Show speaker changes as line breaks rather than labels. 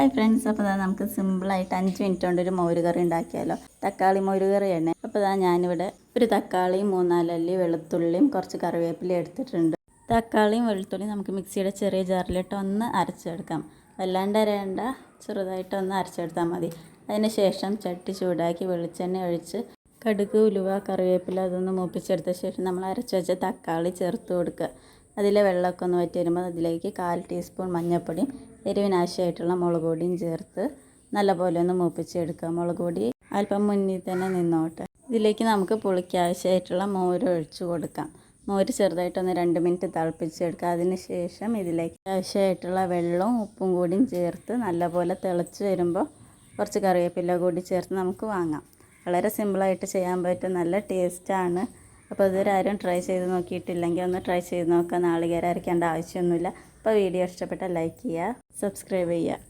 Hi friends അപ്പോൾ ഇതാ നമുക്ക് സിമ്പിളായിട്ട് അഞ്ച് മിനിറ്റ് കൊണ്ട് ഒരു മോര് കറി ഉണ്ടാക്കിയാലോ. തക്കാളി മോര് കറിയാണ് അപ്പോൾ ഇതാ ഞാനിവിടെ ഒരു തക്കാളിയും മൂന്നാലല്ലി വെളുത്തുള്ളിയും കുറച്ച് കറിവേപ്പിലയും എടുത്തിട്ടുണ്ട്. തക്കാളിയും വെളുത്തുള്ളിയും നമുക്ക് മിക്സിയുടെ ചെറിയ ജാറിലിട്ട് ഒന്ന് അരച്ചെടുക്കാം. വല്ലാണ്ട് അരയണ്ട ചെറുതായിട്ട് ഒന്ന് അരച്ചെടുത്താൽ മതി. അതിന് ശേഷം ചട്ടി ചൂടാക്കി വെളിച്ചെണ്ണ ഒഴിച്ച് കടുക് ഉലുവ കറിവേപ്പില അതൊന്ന് മൂപ്പിച്ചെടുത്ത ശേഷം നമ്മൾ അരച്ച് വെച്ച തക്കാളി ചേർത്ത് കൊടുക്കുക. അതിലെ വെള്ളമൊക്കെ ഒന്ന് വറ്റി വരുമ്പോൾ അതിലേക്ക് കാൽ ടീസ്പൂൺ മഞ്ഞൾപ്പൊടിയും എരിവിനാശമായിട്ടുള്ള മുളക് പൊടിയും ചേർത്ത് നല്ലപോലെ ഒന്ന് മൂപ്പിച്ചെടുക്കുക മുളക് പൊടി അല്പം മുന്നിൽ തന്നെ നിന്നോട്ടെ. ഇതിലേക്ക് നമുക്ക് പുളിക്കാവശ്യമായിട്ടുള്ള മോര് ഒഴിച്ച് കൊടുക്കാം. മോര് ചെറുതായിട്ടൊന്ന് രണ്ട് മിനിറ്റ് തിളപ്പിച്ചെടുക്കുക. അതിന് ശേഷം ഇതിലേക്ക് ആവശ്യമായിട്ടുള്ള വെള്ളവും ഉപ്പും കൂടിയും ചേർത്ത് നല്ലപോലെ തിളച്ച് വരുമ്പോൾ കുറച്ച് കറിവേപ്പില കൂടി ചേർത്ത് നമുക്ക് വാങ്ങാം. വളരെ സിമ്പിളായിട്ട് ചെയ്യാൻ പറ്റും നല്ല ടേസ്റ്റാണ് അപ്പോൾ ഇതുവരെ ആരും ട്രൈ ചെയ്ത് നോക്കിയിട്ടില്ലെങ്കിൽ ഒന്ന് ട്രൈ ചെയ്ത് നോക്കുക നാളികേരം അരയ്ക്കേണ്ട ആവശ്യമൊന്നുമില്ല. അപ്പോൾ വീഡിയോ ഇഷ്ടപ്പെട്ടാൽ ലൈക്ക് ചെയ്യുക സബ്സ്ക്രൈബ് ചെയ്യുക.